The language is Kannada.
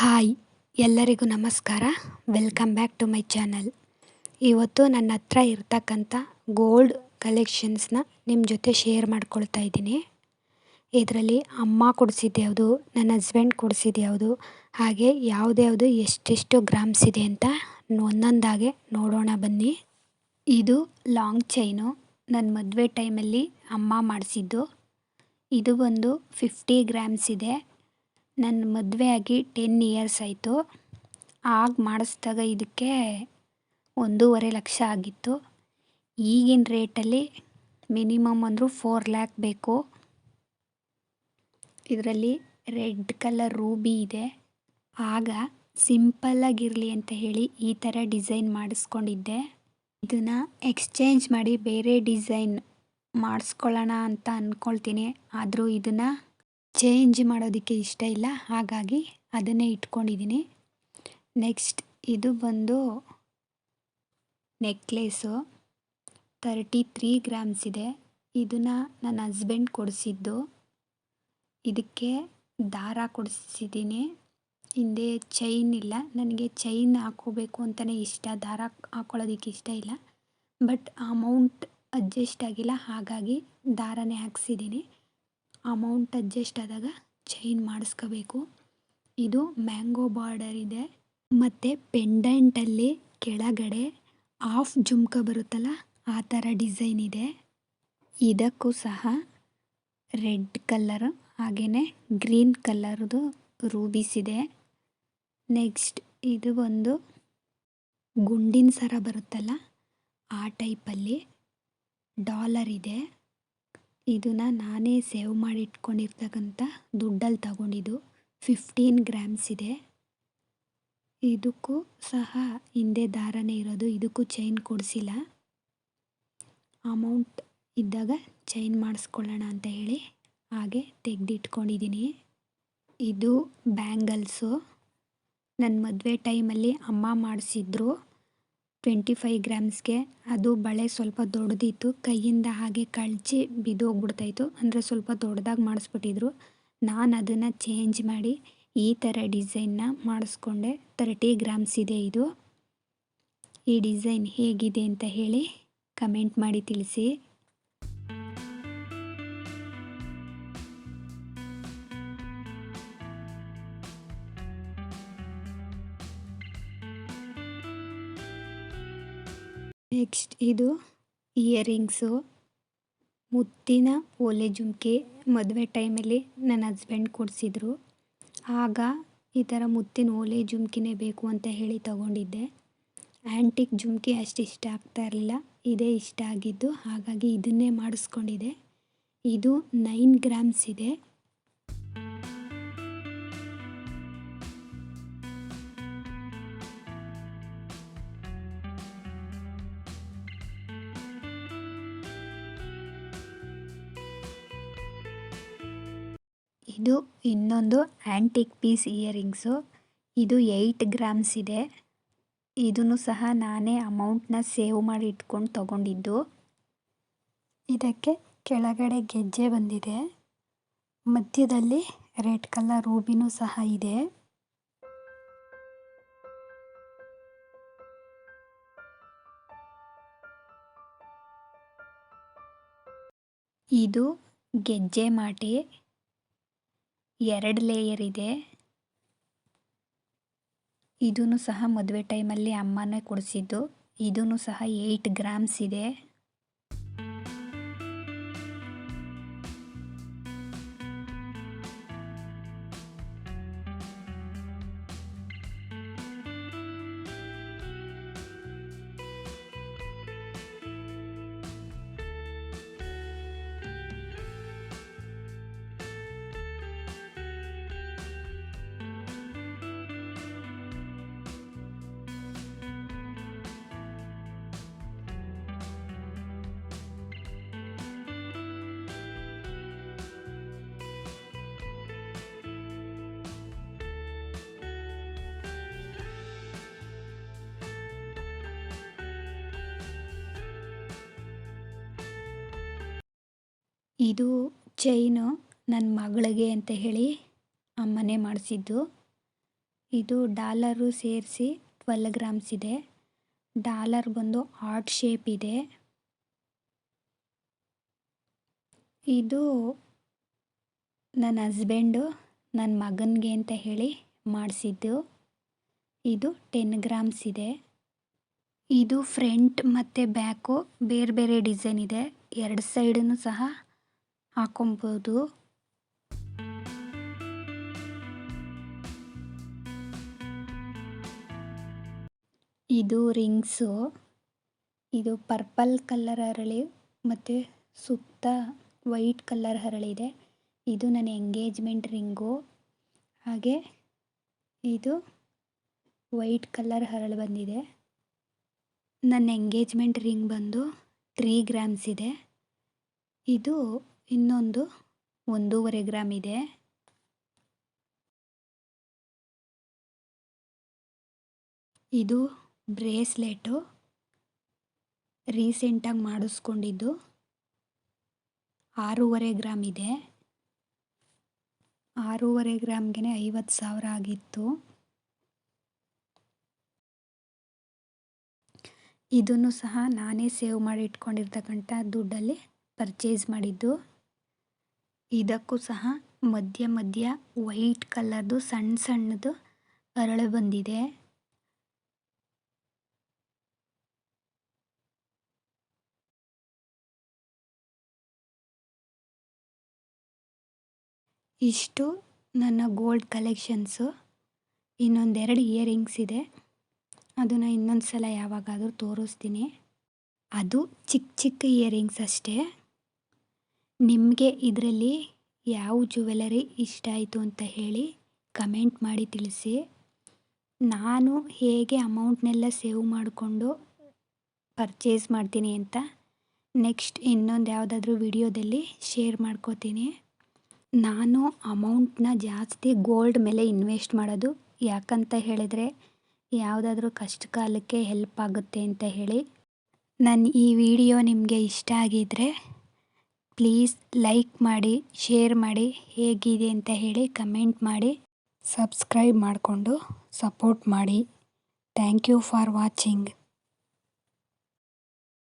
ಹಾಯ್, ಎಲ್ಲರಿಗೂ ನಮಸ್ಕಾರ. Welcome back to my channel ಇವತ್ತು ನನ್ನ ಹತ್ರ ಇರ್ತಕ್ಕಂಥ ಗೋಲ್ಡ್ ಕಲೆಕ್ಷನ್ಸ್ನ ನಿಮ್ಮ ಜೊತೆ ಶೇರ್ ಮಾಡ್ಕೊಳ್ತಾ ಇದ್ದೀನಿ. ಇದರಲ್ಲಿ ಅಮ್ಮ ಕೊಡಿಸಿದ್ದು ಯಾವುದು, ನನ್ನ ಹಸ್ಬೆಂಡ್ ಕೊಡಿಸಿದ್ದು ಯಾವುದು, ಹಾಗೆ ಯಾವುದ್ಯಾವುದು ಎಷ್ಟೆಷ್ಟು ಗ್ರಾಮ್ಸ್ ಇದೆ ಅಂತ ಒಂದೊಂದಾಗೆ ನೋಡೋಣ ಬನ್ನಿ. ಇದು ಲಾಂಗ್ ಚೈನು ನನ್ನ ಮದುವೆ ಟೈಮಲ್ಲಿ ಅಮ್ಮ ಮಾಡಿಸಿದ್ದು. ಇದು ಬಂದು ಫಿಫ್ಟಿ ಗ್ರಾಮ್ಸ್ ಇದೆ. ನನ್ನ ಮದುವೆ ಆಗಿ ಟೆನ್ ಇಯರ್ಸ್ ಆಯಿತು. ಆಗ ಮಾಡಿಸ್ದಾಗ ಇದಕ್ಕೆ ಒಂದೂವರೆ ಲಕ್ಷ ಆಗಿತ್ತು. ಈಗಿನ ರೇಟಲ್ಲಿ ಮಿನಿಮಮ್ ಅಂದರೂ ಫೋರ್ ಲ್ಯಾಕ್ ಬೇಕು. ಇದರಲ್ಲಿ ರೆಡ್ ಕಲರ್ ರೂಬಿ ಇದೆ. ಆಗ ಸಿಂಪಲ್ಲಾಗಿರಲಿ ಅಂತ ಹೇಳಿ ಈ ಥರ ಡಿಸೈನ್ ಮಾಡಿಸ್ಕೊಂಡಿದ್ದೆ. ಇದನ್ನು ಎಕ್ಸ್ಚೇಂಜ್ ಮಾಡಿ ಬೇರೆ ಡಿಸೈನ್ ಮಾಡಿಸ್ಕೊಳ್ಳೋಣ ಅಂತ ಅಂದ್ಕೊಳ್ತೀನಿ ಆದರೂ ಇದನ್ನು ಚೇಂಜ್ ಮಾಡೋದಕ್ಕೆ ಇಷ್ಟ ಇಲ್ಲ. ಹಾಗಾಗಿ ಅದನ್ನೇ ಇಟ್ಕೊಂಡಿದ್ದೀನಿ ನೆಕ್ಸ್ಟ್ ಇದು ಬಂದು ನೆಕ್ಲೇಸು ತರ್ಟಿ ತ್ರೀ ಗ್ರಾಮ್ಸ್ ಇದೆ. ಇದನ್ನು ನನ್ನ ಹಸ್ಬೆಂಡ್ ಕೊಡಿಸಿದ್ದು. ಇದಕ್ಕೆ ದಾರ ಕೊಡಿಸಿದ್ದೀನಿ. ಹಿಂದೆ ಚೈನ್ ಇಲ್ಲ. ನನಗೆ ಚೈನ್ ಹಾಕೋಬೇಕು ಅಂತಲೇ ಇಷ್ಟ. ದಾರ ಹಾಕ್ಕೊಳ್ಳೋದಕ್ಕೆ ಇಷ್ಟ ಇಲ್ಲ. ಬಟ್ ಅಮೌಂಟ್ ಅಡ್ಜಸ್ಟ್ ಆಗಿಲ್ಲ. ಹಾಗಾಗಿ ದಾರನೇ ಹಾಕ್ಸಿದ್ದೀನಿ. ಅಮೌಂಟ್ ಅಡ್ಜಸ್ಟ್ ಆದಾಗ ಚೈನ್ ಮಾಡಿಸ್ಕೋಬೇಕು. ಇದು ಮ್ಯಾಂಗೋ ಬಾರ್ಡರ್ ಇದೆ. ಮತ್ತು ಪೆಂಡೆಂಟಲ್ಲಿ ಕೆಳಗಡೆ ಆಫ್ ಜುಮ್ಕ ಬರುತ್ತಲ್ಲ, ಆ ಥರ ಡಿಸೈನ್ ಇದೆ. ಇದಕ್ಕೂ ಸಹ ರೆಡ್ ಕಲ್ಲರ್ ಹಾಗೆಯೇ ಗ್ರೀನ್ ಕಲ್ಲರ್ದು ರೂಬೀಸ್ ಇದೆ. ನೆಕ್ಸ್ಟ್ ಇದು ಒಂದು ಗುಂಡಿನ ಸರ ಬರುತ್ತಲ್ಲ, ಆ ಟೈಪಲ್ಲಿ ಡಾಲರ್ ಇದೆ. ಇದನ್ನು ನಾನೇ ಸೇವ್ ಮಾಡಿ ಇಟ್ಕೊಂಡಿರ್ತಕ್ಕಂಥ ದುಡ್ಡಲ್ಲಿ ತಗೊಂಡಿದ್ದು ಫಿಫ್ಟೀನ್ ಗ್ರಾಮ್ಸ್ ಇದೆ. ಇದಕ್ಕೂ ಸಹ ಹಿಂದೆ ದಾರನೇ ಇರೋದು, ಇದಕ್ಕೂ ಚೈನ್ ಕೊಡಿಸಿಲ್ಲ. ಅಮೌಂಟ್ ಇದ್ದಾಗ ಚೈನ್ ಮಾಡಿಸ್ಕೊಳ್ಳೋಣ ಅಂತ ಹೇಳಿ ಹಾಗೆ ತೆಗೆದಿಟ್ಕೊಂಡಿದ್ದೀನಿ. ಇದು ಬ್ಯಾಂಗಲ್ಸು ನನ್ನ ಮದುವೆ ಟೈಮಲ್ಲಿ ಅಮ್ಮ ಮಾಡಿಸಿದ್ರು. ಟ್ವೆಂಟಿ ಫೈವ್ ಗ್ರಾಮ್ಸ್ಗೆ. ಅದು ಬಳೆ ಸ್ವಲ್ಪ ದೊಡ್ಡದಿತ್ತು. ಕೈಯಿಂದ ಹಾಗೆ ಕಳಚಿ ಬಿದ್ದೋಗ್ಬಿಡ್ತಾಯಿತ್ತು. ಅಂದರೆ ಸ್ವಲ್ಪ ದೊಡ್ಡದಾಗಿ ಮಾಡಿಸ್ಬಿಟ್ಟಿದ್ರು. ನಾನು ಅದನ್ನು ಚೇಂಜ್ ಮಾಡಿ ಈ ಥರ ಡಿಸೈನ್ನ ಮಾಡಿಸ್ಕೊಂಡೆ. ತರ್ಟಿ ಗ್ರಾಮ್ಸ್ ಇದೆ ಇದು. ಈ ಡಿಸೈನ್ ಹೇಗಿದೆ ಅಂತ ಹೇಳಿ ಕಮೆಂಟ್ ಮಾಡಿ ತಿಳಿಸಿ. ನೆಕ್ಸ್ಟ್ ಇದು ಇಯರಿಂಗ್ಸು. ಮುತ್ತಿನ ಓಲೆ ಜುಮ್ಕಿ ಮದುವೆ ಟೈಮಲ್ಲಿ ನನ್ನ ಹಸ್ಬೆಂಡ್ ಕೊಡಿಸಿದ್ರು. ಆಗ ಈ ಥರ ಮುತ್ತಿನ ಓಲೆ ಜುಮ್ಕಿನೇ ಬೇಕು ಅಂತ ಹೇಳಿ ತಗೊಂಡಿದ್ದೆ. ಆ್ಯಂಟಿಕ್ ಜುಮಕಿ ಅಷ್ಟು ಇಷ್ಟ ಆಗ್ತಾ ಇರಲಿಲ್ಲ. ಇದೇ ಇಷ್ಟ ಆಗಿದ್ದು ಹಾಗಾಗಿ ಇದನ್ನೇ ಮಾಡಿಸ್ಕೊಂಡಿದ್ದೆ. ಇದು ನೈನ್ ಗ್ರಾಮ್ಸ್ ಇದೆ. ಇದು ಇನ್ನೊಂದು ಆಂಟಿಕ್ ಪೀಸ್ ಇಯರಿಂಗ್ಸು ಇದು ಏಯ್ಟ್ ಗ್ರಾಮ್ಸ್ ಇದೆ. ಇದನ್ನು ಸಹ ನಾನೇ ಅಮೌಂಟ್ನ ಸೇವ್ ಮಾಡಿ ಇಟ್ಕೊಂಡು ತಗೊಂಡಿದ್ದು. ಇದಕ್ಕೆ ಕೆಳಗಡೆ ಗೆಜ್ಜೆ ಬಂದಿದೆ. ಮಧ್ಯದಲ್ಲಿ ರೆಡ್ ಕಲರ್ ರೂಬಿನೂ ಸಹ ಇದೆ. ಇದು ಗೆಜ್ಜೆ ಮಾಟಿ. ಎರಡು ಲೇಯರ್ ಇದೆ. ಇದೂ ಸಹ ಮದುವೆ ಟೈಮಲ್ಲಿ ಅಮ್ಮನೇ ಕೊಡಿಸಿದ್ದು. ಇದೂ ಸಹ ಏಯ್ಟ್ ಗ್ರಾಮ್ಸ್ ಇದೆ. ಇದು ಚೈನು ನನ್ನ ಮಗಳಿಗೆ ಅಂತ ಹೇಳಿ ಅಮ್ಮನೇ ಮಾಡಿಸಿದ್ದು. ಇದು ಡಾಲರು ಸೇರಿಸಿ ಟ್ವೆಲ್ ಗ್ರಾಮ್ಸ್ ಇದೆ. ಡಾಲರ್ ಬಂದು ಹಾರ್ಟ್ ಶೇಪ್ ಇದೆ. ಇದು ನನ್ನ ಹಸ್ಬೆಂಡು ನನ್ನ ಮಗನಿಗೆ ಅಂತ ಹೇಳಿ ಮಾಡಿಸಿದ್ದು. ಇದು ಟೆನ್ ಗ್ರಾಮ್ಸ್ ಇದೆ. ಇದು ಫ್ರಂಟ್ ಮತ್ತು ಬ್ಯಾಕು ಬೇರೆ ಬೇರೆ ಡಿಸೈನ್ ಇದೆ. ಎರಡು ಸೈಡನ್ನು ಸಹ ಹಾಕೊಬೋದು. ಇದು ರಿಂಗ್ಸು. ಇದು ಪರ್ಪಲ್ ಕಲರ್ ಹರಳಿ ಮತ್ತು ಸುತ್ತ ವೈಟ್ ಕಲರ್ ಹರಳಿದೆ ಇದು ನನ್ನ ಎಂಗೇಜ್ಮೆಂಟ್ ರಿಂಗು. ಹಾಗೆ ಇದು ವೈಟ್ ಕಲರ್ ಹರಳು ಬಂದಿದೆ. ನನ್ನ ಎಂಗೇಜ್ಮೆಂಟ್ ರಿಂಗ್ ಬಂದು ತ್ರೀ ಗ್ರಾಮ್ಸ್ ಇದೆ. ಇದು ಇನ್ನೊಂದು ಒಂದೂವರೆ ಗ್ರಾಮ್ ಇದೆ. ಇದು ಬ್ರೇಸ್ಲೆಟು. ರೀಸೆಂಟಾಗಿ ಮಾಡಿಸ್ಕೊಂಡಿದ್ದು ಆರೂವರೆ ಗ್ರಾಮ್ ಇದೆ. ಆರೂವರೆ ಗ್ರಾಮ್ಗೆ ಐವತ್ತು ಸಾವಿರ ಆಗಿತ್ತು. ಇದನ್ನು ಸಹ ನಾನೇ ಸೇವ್ ಮಾಡಿ ಇಟ್ಕೊಂಡಿರ್ತಕ್ಕಂಥ ದುಡ್ಡಲ್ಲಿ ಪರ್ಚೇಸ್ ಮಾಡಿದ್ದು. ಇದಕ್ಕೂ ಸಹ ಮಧ್ಯ ಮಧ್ಯ ವೈಟ್ ಕಲರ್ದು ಸಣ್ಣ ಸಣ್ಣದು ಅರಳು ಬಂದಿದೆ. ಇಷ್ಟು ನನ್ನ ಗೋಲ್ಡ್ ಕಲೆಕ್ಷನ್ಸು. ಇನ್ನೊಂದೆರಡು ಇಯರಿಂಗ್ಸ್ ಇದೆ. ಅದನ್ನು ಇನ್ನೊಂದು ಸಲ ಯಾವಾಗಾದರೂ ತೋರಿಸ್ತೀನಿ. ಅದು ಚಿಕ್ಕ ಚಿಕ್ಕ ಇಯರಿಂಗ್ಸ್ ಅಷ್ಟೇ. ನಿಮಗೆ ಇದರಲ್ಲಿ ಯಾವ ಜುವೆಲರಿ ಇಷ್ಟ ಆಯಿತು ಅಂತ ಹೇಳಿ ಕಮೆಂಟ್ ಮಾಡಿ ತಿಳಿಸಿ. ನಾನು ಹೇಗೆ ಅಮೌಂಟ್ನೆಲ್ಲ ಸೇವ್ ಮಾಡಿಕೊಂಡು ಪರ್ಚೇಸ್ ಮಾಡ್ತೀನಿ ಅಂತ ನೆಕ್ಸ್ಟ್ ಇನ್ನೊಂದು ಯಾವುದಾದ್ರೂ ವಿಡಿಯೋದಲ್ಲಿ ಶೇರ್ ಮಾಡ್ಕೋತೀನಿ. ನಾನು ಅಮೌಂಟ್ನ ಜಾಸ್ತಿ ಗೋಲ್ಡ್ ಮೇಲೆ ಇನ್ವೆಸ್ಟ್ ಮಾಡೋದು ಯಾಕಂತ ಹೇಳಿದರೆ ಯಾವುದಾದ್ರೂ ಕಷ್ಟ ಕಾಲಕ್ಕೆ ಹೆಲ್ಪ್ ಆಗುತ್ತೆ ಅಂತ ಹೇಳಿ. ನನ್ನ ಈ ವಿಡಿಯೋ ನಿಮಗೆ ಇಷ್ಟ ಆಗಿದ್ದರೆ ಪ್ಲೀಸ್ ಲೈಕ್ ಮಾಡಿ, ಶೇರ್ ಮಾಡಿ, ಹೇಗಿದೆ ಅಂತ ಹೇಳಿ ಕಮೆಂಟ್ ಮಾಡಿ. ಸಬ್ಸ್ಕ್ರೈಬ್ ಮಾಡಿಕೊಂಡು ಸಪೋರ್ಟ್ ಮಾಡಿ. Thank you for watching.